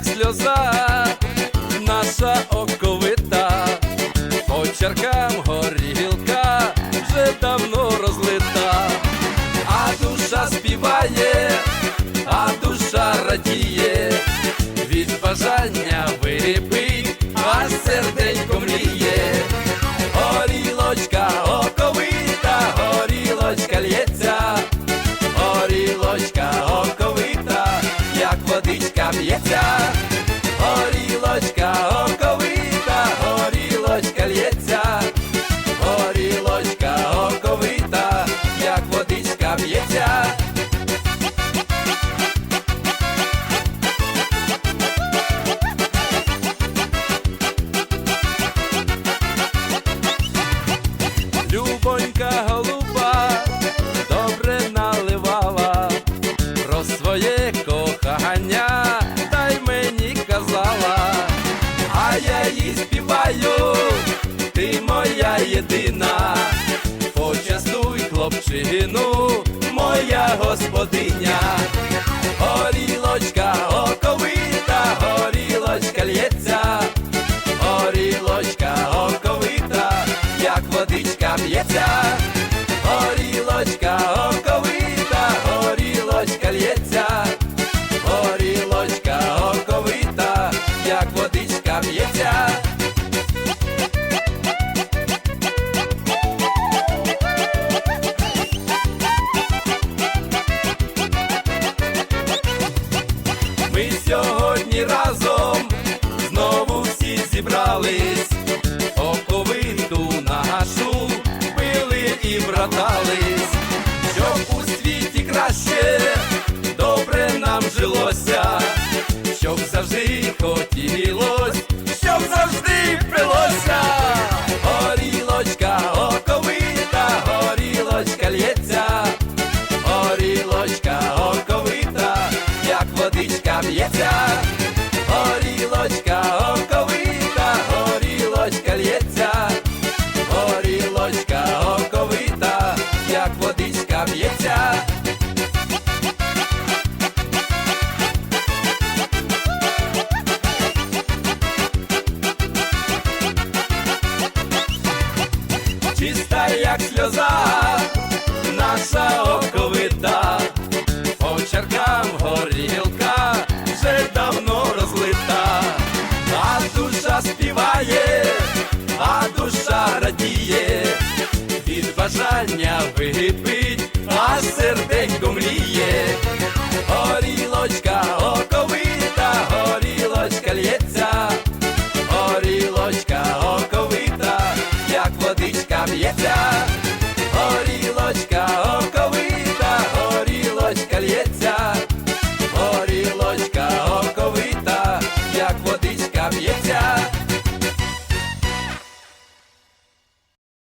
як сльоза, наша оковита, по черкам горілка вже давно розлита, а душа співає. Yeah. я її співаю, ти моя єдина, почастуй хлопчину, моя господиня, горілочка оковита, горілочка лється, горілочка оковита, як водичка б'ється, горілочка оковита. зібрались, оковиту нашу пили і братались, щоб у світі краще добре нам жилося, щоб завжди хотілось, щоб завжди пилося. бажання вигипить, а серденько мліє.